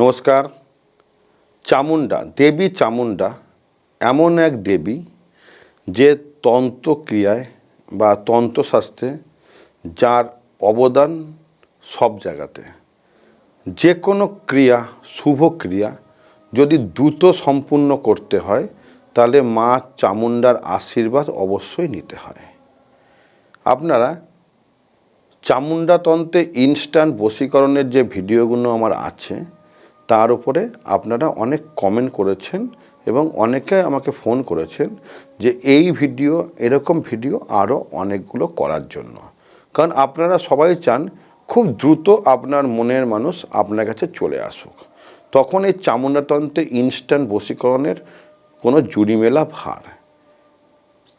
নমস্কার। চামুন্ডা দেবী চামুন্ডা এমন এক দেবী যে তন্ত্রক্রিয়ায় বা তন্ত্রশাস্ত্রে যার অবদান সব জায়গাতে। যে কোনো ক্রিয়া, শুভ ক্রিয়া যদি দ্রুত সম্পূর্ণ করতে হয়, তাহলে মা চামুন্ডার আশীর্বাদ অবশ্যই নিতে হয়। আপনারা চামুন্ডা তন্ত্রে ইনস্ট্যান্ট বশীকরণের যে ভিডিওগুলো আমার আছে তার উপরে আপনারা অনেক কমেন্ট করেছেন এবং অনেকে আমাকে ফোন করেছেন যে এই ভিডিও এরকম ভিডিও আরও অনেকগুলো করার জন্য। কারণ আপনারা সবাই চান খুব দ্রুত আপনার মনের মানুষ আপনার কাছে চলে আসুক। তখন এই চামুন্ডাতন্ত্রে ইনস্ট্যান্ট বশীকরণের কোনো জুড়িমেলা ভার।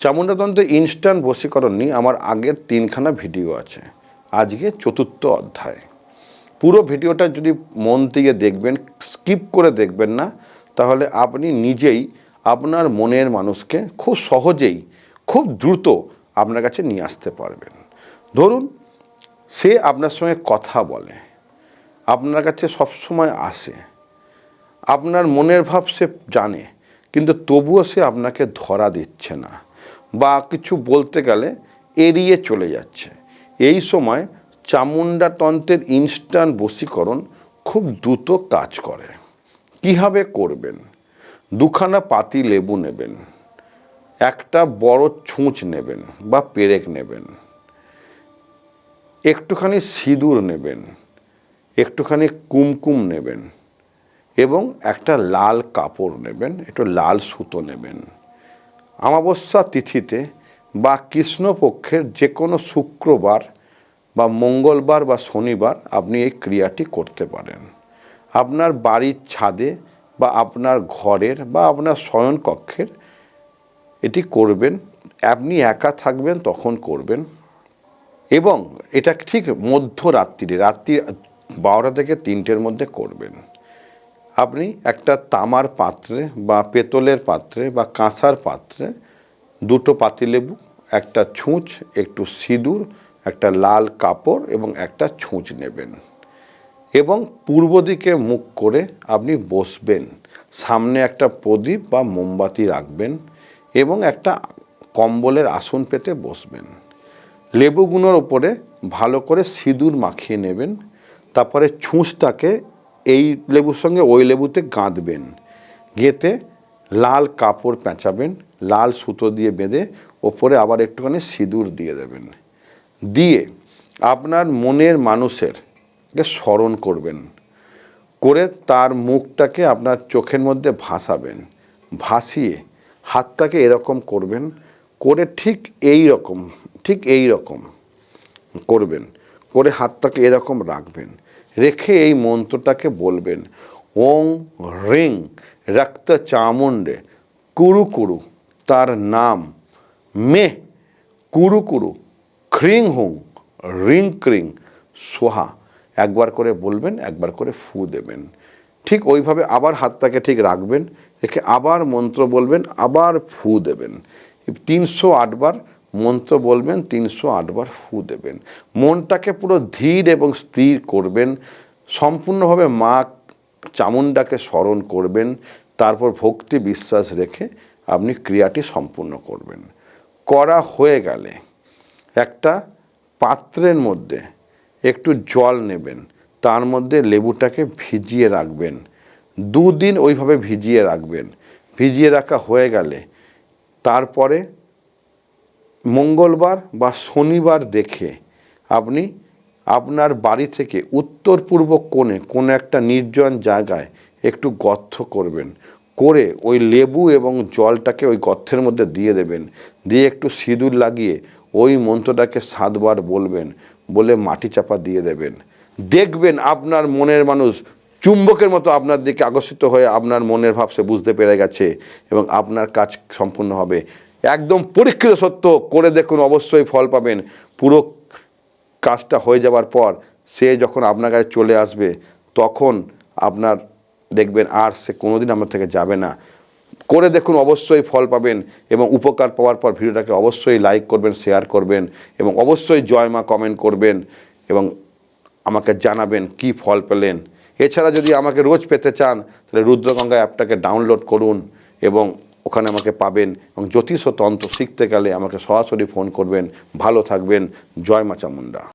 চামুন্ডাতন্ত্রে ইনস্ট্যান্ট বশীকরণ নিয়ে আমার আগের তিনখানা ভিডিও আছে। আজকে চতুর্থ অধ্যায়। পুরো ভিডিওটা যদি মন থেকে দেখবেন স্কিপ করে দেখবেন না, তাহলে আপনি নিজেই আপনার মনের মানুষকে খুব সহজেই, খুব দ্রুত আপনার কাছে নিয়ে আসতে পারবেন। ধরুন, সে আপনার সঙ্গে কথা বলে, আপনার কাছে সবসময় আসে, আপনার মনের ভাব সে জানে, কিন্তু তবুও সে আপনাকে ধরা দিচ্ছে না বা কিছু বলতে গেলে এড়িয়ে চলে যাচ্ছে। এই সময় চামুন্ডা তন্ত্রের ইনস্ট্যান্ট বশীকরণ খুব দ্রুত কাজ করে। কীভাবে করবেন? দুখানা পাতি লেবু নেবেন, একটা বড় ছুঁচ নেবেন বা পেরেক নেবেন, একটুখানি সিঁদুর নেবেন, একটুখানি কুমকুম নেবেন এবং একটা লাল কাপড় নেবেন, একটু লাল সুতো নেবেন। অমাবস্যা তিথিতে বা কৃষ্ণপক্ষের যে কোনো শুক্রবার বা মঙ্গলবার বা শনিবার আপনি এই ক্রিয়াটি করতে পারেন। আপনার বাড়ির ছাদে বা আপনার ঘরের বা আপনার শয়নকক্ষের এটি করবেন, আপনি একা থাকবেন তখন করবেন। এবং এটা ঠিক মধ্যরাত্রিরে রাত্রি বারোটা থেকে তিনটের মধ্যে করবেন। আপনি একটা তামার পাত্রে বা পেতলের পাত্রে বা কাঁসার পাত্রে দুটো পাতিলেবু, একটা ছুঁচ, একটু সিঁদুর একটা লাল কাপড় এবং একটা ছুঁচ নেবেন এবং পূর্ব দিকে মুখ করে আপনি বসবেন। সামনে একটা প্রদীপ বা মোমবাতি রাখবেন এবং একটা কম্বলের আসন পেতে বসবেন। লেবুগুলোর ওপরে ভালো করে সিঁদুর মাখিয়ে নেবেন। তারপরে ছুঁচটাকে এই লেবুর সঙ্গে ওই লেবুতে গাঁথবেন গেঁথে লাল কাপড় পেঁচাবেন, লাল সুতো দিয়ে বেঁধে ওপরে আবার একটুখানি সিঁদুর দিয়ে দেবেন। দিয়ে আপনার মনের মানুষের স্মরণ করবেন। করে তার মুখটাকে আপনার চোখের মধ্যে ভাসাবেন। ভাসিয়ে হাতটাকে এরকম করবেন, করে ঠিক এই রকম, ঠিক এই রকম করবেন। করে হাতটাকে এরকম রাখবেন। রেখে এই মন্ত্রটাকে বলবেন, ওং রিং রক্ত চামুণ্ডে কুরু কুরু তার নাম। মে কুরু কুরু খ্রিং হুং, রিং ক্রিং, সোহা। একবার করে বলবেন, একবার করে ফু দেবেন। ঠিক ওইভাবে আবার হাতটাকে ঠিক রাখবেন, রেখে আবার মন্ত্র বলবেন, আবার ফু দেবেন। তিনশো আটবার মন্ত্র বলবেন, তিনশো আটবার ফু দেবেন। মনটাকে পুরো ধীর এবং স্থির করবেন, সম্পূর্ণভাবে মা চামুন্ডাকে স্মরণ করবেন, তারপর ভক্তি বিশ্বাস রেখে আপনি ক্রিয়াটি সম্পূর্ণ করবেন। করা হয়ে গেলে একটা পাত্রের মধ্যে একটু জল নেবেন, তার মধ্যে লেবুটাকে ভিজিয়ে রাখবেন। দুদিন ওইভাবে ভিজিয়ে রাখবেন। ভিজিয়ে রাখা হয়ে গেলে তারপরে মঙ্গলবার বা শনিবার দেখে আপনি আপনার বাড়ি থেকে উত্তর পূর্ব কোণে কোনো একটা নির্জন জায়গায় একটু গর্ত করবেন। করে ওই লেবু এবং জলটাকে ওই গর্তের মধ্যে দিয়ে দেবেন। দিয়ে একটু সিঁদুর লাগিয়ে ওই মন্ত্রটাকে সাতবার বলবেন, বলে মাটি চাপা দিয়ে দেবেন। দেখবেন আপনার মনের মানুষ চুম্বকের মতো আপনার দিকে আকর্ষিত হয়ে আপনার মনের ভাব সে বুঝতে পেরে গেছে এবং আপনার কাজ সম্পূর্ণ হবে। একদম পরীক্ষিত সত্য করে দেখুন, অবশ্যই ফল পাবেন। পুরো কাজটা হয়ে যাওয়ার পর সে যখন আপনার কাছে চলে আসবে, তখন আপনার দেখবেন আর সে কোনোদিন আপনার থেকে যাবে না। করে দেখুন অবশ্যই ফল পাবেন এবং উপকার পাওয়ার পর ভিডিওটাকে অবশ্যই লাইক করবেন শেয়ার করবেন এবং অবশ্যই জয় মা কমেন্ট করবেন এবং আমাকে জানাবেন কি ফল পেলেন। এছাড়া যদি আমাকে রোজ পেতে চান, তাহলে রুদ্রগঙ্গা অ্যাপটাকে ডাউনলোড করুন এবং ওখানে আমাকে পাবেন এবং জ্যোতিষ তন্ত্র শিখতে গেলে আমাকে সরাসরি ফোন করবেন। ভালো থাকবেন। জয় মা চামুন্ডা